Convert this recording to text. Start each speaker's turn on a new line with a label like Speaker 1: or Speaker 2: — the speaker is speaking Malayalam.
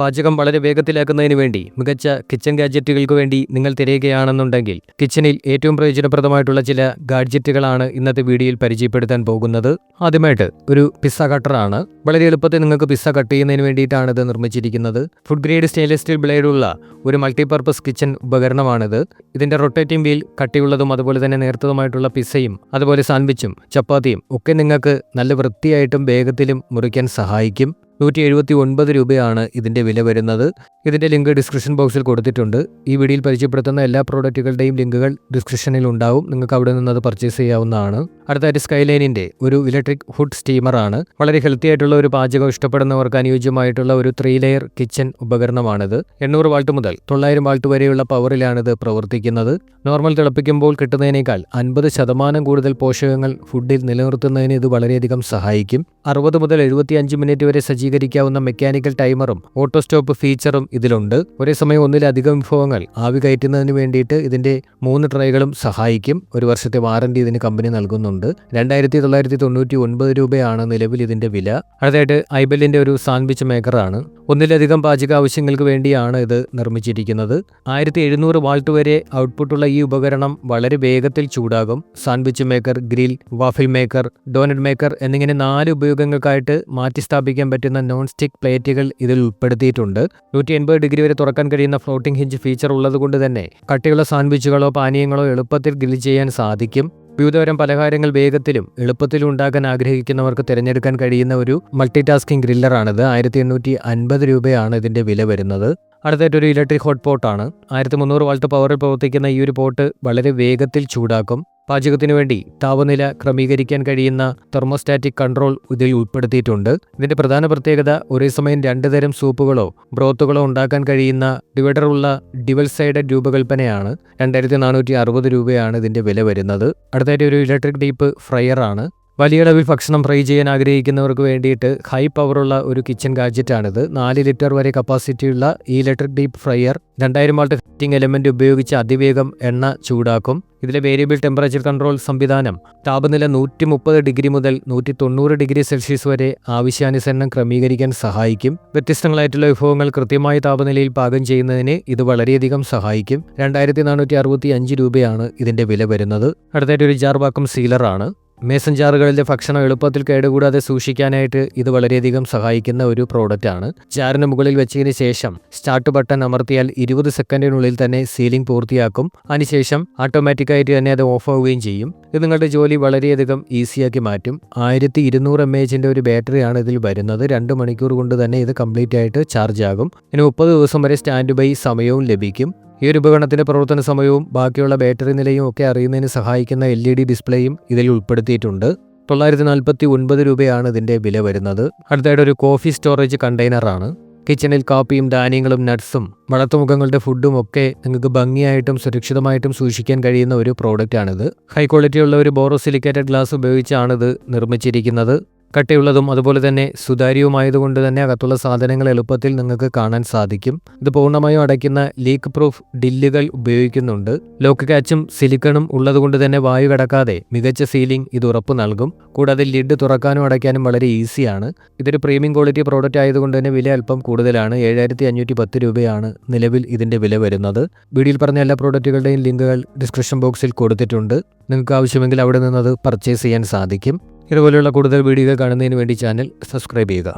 Speaker 1: പാചകം വളരെ വേഗത്തിലാക്കുന്നതിന് വേണ്ടി മികച്ച കിച്ചൺ ഗാഡ്ജറ്റുകൾക്ക് വേണ്ടി നിങ്ങൾ തിരയുകയാണെന്നുണ്ടെങ്കിൽ കിച്ചണിൽ ഏറ്റവും പ്രയോജനപ്രദമായിട്ടുള്ള ചില ഗാഡ്ജറ്റുകളാണ് ഇന്നത്തെ വീഡിയോയിൽ പരിചയപ്പെടുത്താൻ പോകുന്നത്. ആദ്യമായിട്ട് ഒരു പിസ്സ കട്ടറാണ്. വളരെ എളുപ്പത്തിൽ നിങ്ങൾക്ക് പിസ്സ കട്ട് ചെയ്യുന്നതിന് വേണ്ടിയിട്ടാണ് ഇത് നിർമ്മിച്ചിരിക്കുന്നത്. ഫുഡ് ഗ്രേഡ് സ്റ്റെയിൻലെസ് സ്റ്റീൽ ബ്ലേഡുള്ള ഒരു മൾട്ടിപർപ്പസ് കിച്ചൺ ഉപകരണമാണിത്. ഇതിന്റെ റൊട്ടേറ്റിംഗ് വീൽ കട്ടിയുള്ളതും അതുപോലെ തന്നെ നേർത്തതുമായിട്ടുള്ള പിസ്സയും അതുപോലെ സാൻഡ്വിച്ചും ചപ്പാത്തിയും ഒക്കെ നിങ്ങൾക്ക് നല്ല വൃത്തിയായിട്ടും വേഗത്തിലും മുറിക്കാൻ സഹായിക്കും. നൂറ്റി എഴുപത്തി ഒൻപത് രൂപയാണ് ഇതിന്റെ വില വരുന്നത്. ഇതിന്റെ ലിങ്ക് ഡിസ്ക്രിപ്ഷൻ ബോക്സിൽ കൊടുത്തിട്ടുണ്ട്. ഈ വീഡിയോയിൽ പരിചയപ്പെടുത്തുന്ന എല്ലാ പ്രോഡക്റ്റുകളുടെയും ലിങ്കുകൾ ഡിസ്ക്രിപ്ഷനിൽ ഉണ്ടാവും. നിങ്ങൾക്ക് അവിടെ നിന്ന് അത് പർച്ചേസ് ചെയ്യാവുന്നതാണ്. അടുത്തായിട്ട് സ്കൈലൈനിന്റെ ഒരു ഇലക്ട്രിക് ഫുഡ് സ്റ്റീമറാണ്. വളരെ ഹെൽത്തി ആയിട്ടുള്ള ഒരു പാചകം ഇഷ്ടപ്പെടുന്നവർക്ക് അനുയോജ്യമായിട്ടുള്ള ഒരു ത്രീ ലെയർ കിച്ചൺ ഉപകരണമാണിത്. എണ്ണൂറ് വാൾട്ട് മുതൽ തൊള്ളായിരം വാൾട്ട് വരെയുള്ള പവറിലാണിത് പ്രവർത്തിക്കുന്നത്. നോർമൽ തിളപ്പിക്കുമ്പോൾ കിട്ടുന്നതിനേക്കാൾ അൻപത് ശതമാനം കൂടുതൽ പോഷകങ്ങൾ ഫുഡിൽ നിലനിർത്തുന്നതിന് ഇത് വളരെയധികം സഹായിക്കും. അറുപത് മുതൽ എഴുപത്തിയഞ്ച് മിനിറ്റ് വരെ സജ്ജീകരിക്കാവുന്ന മെക്കാനിക്കൽ ടൈമറും ഓട്ടോ സ്റ്റോപ്പ് ഫീച്ചറും ഇതിലുണ്ട്. ഒരേ സമയം ഒന്നിലധികം വിഭവങ്ങൾ ആവി കയറ്റുന്നതിന് വേണ്ടിയിട്ട് ഇതിന്റെ മൂന്ന് ട്രൈകളും സഹായിക്കും. ഒരു വർഷത്തെ വാറന്റി ഇതിന് കമ്പനി നൽകുന്നുണ്ട്. രണ്ടായിരത്തി തൊള്ളായിരത്തി തൊണ്ണൂറ്റി ഒൻപത് രൂപയാണ് നിലവിൽ ഇതിന്റെ വില. അടുത്തായിട്ട് ഐബലിന്റെ ഒരു സാൻഡ്വിച്ച് മേക്കറാണ്. ഒന്നിലധികം പാചക ആവശ്യങ്ങൾക്ക് വേണ്ടിയാണ് ഇത് നിർമ്മിച്ചിരിക്കുന്നത്. ആയിരത്തി എഴുന്നൂറ് വാൾട്ട് വരെ ഔട്ട്പുട്ടുള്ള ഈ ഉപകരണം വളരെ വേഗത്തിൽ ചൂടാകും. Sandwich maker grill waffle maker donut maker എന്നിങ്ങനെ നാല് ഉപയോഗങ്ങൾക്കായിട്ട് മാറ്റിസ്ഥാപിക്കാൻ പറ്റുന്ന നോൺ സ്റ്റിക് പ്ലേറ്റുകൾ ഇതിൽ ഉൾപ്പെടുത്തിയിട്ടുണ്ട്. നൂറ്റി എൺപത് ഡിഗ്രി വരെ തുറക്കാൻ കഴിയുന്ന ഫ്ലോട്ടിംഗ് ഹിഞ്ച് ഫീച്ചർ ഉള്ളതുകൊണ്ട് തന്നെ കട്ടിയുള്ള സാൻഡ്വിച്ചുകളോ പാനീയങ്ങളോ എളുപ്പത്തിൽ ഗ്രിൽ ചെയ്യാൻ സാധിക്കും. വിവിധതരം പലഹാരങ്ങൾ വേഗത്തിലും എളുപ്പത്തിലും ഉണ്ടാക്കാൻ ആഗ്രഹിക്കുന്നവർക്ക് തിരഞ്ഞെടുക്കാൻ കഴിയുന്ന ഒരു മൾട്ടി ടാസ്കിംഗ് ഗ്രില്ലറാണിത്. ആയിരത്തി എണ്ണൂറ്റി അൻപത് രൂപയാണ് ഇതിന്റെ വില വരുന്നത്. അടുത്തായിട്ട് ഒരു ഇലക്ട്രിക് ഹോട്ട് പോട്ടാണ് ആയിരത്തി മുന്നൂറ് വാൾട്ട് പവറിൽ പ്രവർത്തിക്കുന്ന ഈ ഒരു പോട്ട് വളരെ വേഗത്തിൽ ചൂടാക്കും. പാചകത്തിനു വേണ്ടി താപനില ക്രമീകരിക്കാൻ കഴിയുന്ന തെർമോസ്റ്റാറ്റിക് കൺട്രോൾ ഇതിൽ ഉൾപ്പെടുത്തിയിട്ടുണ്ട്. ഇതിന്റെ പ്രധാന പ്രത്യേകത ഒരേ സമയം രണ്ട് തരം സൂപ്പുകളോ ബ്രോത്തുകളോ ഉണ്ടാക്കാൻ കഴിയുന്ന ഡിവൈഡറുള്ള ഡിവൽ സൈഡഡ് രൂപകൽപ്പനയാണ്. രണ്ടായിരത്തി നാനൂറ്റി അറുപത് രൂപയാണ് ഇതിന്റെ വില വരുന്നത്. അടുത്തായിട്ട് ഒരു ഇലക്ട്രിക് ഡീപ്പ് ഫ്രയർ ആണ് വലിയ ഭക്ഷണം ഫ്രൈ ചെയ്യാൻ ആഗ്രഹിക്കുന്നവർക്ക് വേണ്ടിയിട്ട് ഹൈ പവറുള്ള ഒരു കിച്ചൺ ഗാഡ്ജറ്റാണിത് നാല് ലിറ്റർ വരെ കപ്പാസിറ്റിയുള്ള ഈ ഇലക്ട്രിക് ഡീപ്പ് ഫ്രയർ രണ്ടായിരം വാൾട്ട് ഹീറ്റിംഗ് എലമെന്റ് ഉപയോഗിച്ച് അതിവേഗം എണ്ണ ചൂടാക്കും. ഇതിലെ വേരിയബിൾ ടെമ്പറേച്ചർ കൺട്രോൾ സംവിധാനം താപനില നൂറ്റി മുപ്പത് ഡിഗ്രി മുതൽ നൂറ്റി തൊണ്ണൂറ് ഡിഗ്രി സെൽഷ്യസ് വരെ ആവശ്യാനുസരണം ക്രമീകരിക്കാൻ സഹായിക്കും. വ്യത്യസ്തങ്ങളായിട്ടുള്ള വിഭവങ്ങൾ കൃത്യമായ താപനിലയിൽ പാകം ചെയ്യുന്നതിന് ഇത് വളരെയധികം സഹായിക്കും. രണ്ടായിരത്തി നാനൂറ്റി അറുപത്തി അഞ്ച് രൂപയാണ് ഇതിന്റെ വില വരുന്നത്. അടുത്തായിട്ട് ഒരു ജാർ വാക്കം സീലറാണ് മേസൻ ജാറുകളിലെ ഭക്ഷണം എളുപ്പത്തിൽ കേടുകൂടാതെ സൂക്ഷിക്കാനായിട്ട് ഇത് വളരെയധികം സഹായിക്കുന്ന ഒരു പ്രോഡക്റ്റാണ് ജാറിന് മുകളിൽ വെച്ചതിന് ശേഷം സ്റ്റാർട്ട് ബട്ടൺ അമർത്തിയാൽ ഇരുപത് സെക്കൻഡിനുള്ളിൽ തന്നെ സീലിംഗ് പൂർത്തിയാക്കും. അതിനുശേഷം ഓട്ടോമാറ്റിക്കായിട്ട് തന്നെ അത് ഓഫ് ആവുകയും ചെയ്യും. ഇത് നിങ്ങളുടെ ജോലി വളരെയധികം ഈസിയാക്കി മാറ്റും. ആയിരത്തി ഇരുന്നൂറ് എം എച്ചിന്റെ ഒരു ബാറ്ററിയാണ് ഇതിൽ വരുന്നത്. രണ്ട് മണിക്കൂർ കൊണ്ട് തന്നെ ഇത് കംപ്ലീറ്റ് ആയിട്ട് ചാർജ് ആകും. ഇനി മുപ്പത് ദിവസം വരെ സ്റ്റാൻഡ് ബൈ സമയവും ലഭിക്കും. ഈ ഒരു ഉപകരണത്തിന്റെ പ്രവർത്തന സമയവും ബാക്കിയുള്ള ബാറ്ററി നിലയും ഒക്കെ അറിയുന്നതിന് സഹായിക്കുന്ന എൽ ഇ ഡി ഡിസ്പ്ലേയും ഇതിൽ ഉൾപ്പെടുത്തിയിട്ടുണ്ട്. തൊള്ളായിരത്തി നാൽപ്പത്തി ഒൻപത് രൂപയാണ് ഇതിന്റെ വില വരുന്നത്. അടുത്തായിട്ട് ഒരു കോഫി സ്റ്റോറേജ് കണ്ടെയ്നറാണ്. കിച്ചണിൽ കാപ്പിയും ധാന്യങ്ങളും നട്ട്സും വളർത്തുമുഖങ്ങളുടെ ഫുഡും ഒക്കെ നിങ്ങൾക്ക് ഭംഗിയായിട്ടും സുരക്ഷിതമായിട്ടും സൂക്ഷിക്കാൻ കഴിയുന്ന ഒരു പ്രോഡക്റ്റാണിത്. ഹൈ ക്വാളിറ്റിയുള്ള ഒരു ബോറോസിലിക്കേറ്റഡ് ഗ്ലാസ് ഉപയോഗിച്ചാണിത് നിർമ്മിച്ചിരിക്കുന്നത്. കട്ടിയുള്ളതും അതുപോലെ തന്നെ സുതാര്യവുമായതുകൊണ്ട് തന്നെ അകത്തുള്ള സാധനങ്ങൾ എളുപ്പത്തിൽ നിങ്ങൾക്ക് കാണാൻ സാധിക്കും. ഇത് പൂർണമായും അടയ്ക്കുന്ന ലീക്ക് പ്രൂഫ് ഡില്ലുകൾ ഉപയോഗിക്കുന്നുണ്ട്. ലോക്ക് കാച്ചും സിലിക്കണും ഉള്ളതുകൊണ്ട് തന്നെ വായു കടക്കാതെ മികച്ച സീലിംഗ് ഇത് ഉറപ്പ് നൽകും. കൂടാതെ ലിഡ് തുറക്കാനും അടയ്ക്കാനും വളരെ ഈസിയാണ്. ഇതൊരു പ്രീമിയം ക്വാളിറ്റി പ്രോഡക്റ്റ് ആയതുകൊണ്ട് തന്നെ വില അല്പം കൂടുതലാണ്. ഏഴായിരത്തി അഞ്ഞൂറ്റി പത്ത് രൂപയാണ് നിലവിൽ ഇതിന്റെ വില വരുന്നത്. വീഡിയോയിൽ പറഞ്ഞ എല്ലാ പ്രോഡക്റ്റുകളുടെയും ലിങ്കുകൾ ഡിസ്ക്രിപ്ഷൻ ബോക്സിൽ കൊടുത്തിട്ടുണ്ട്. നിങ്ങൾക്ക് ആവശ്യമെങ്കിൽ അവിടെ നിന്നത് പർച്ചേസ് ചെയ്യാൻ സാധിക്കും. ഇതുപോലെയുള്ള കൂടുതൽ വീഡിയോകൾ കാണുന്നതിന് വേണ്ടി ചാനൽ സബ്സ്ക്രൈബ് ചെയ്യുക.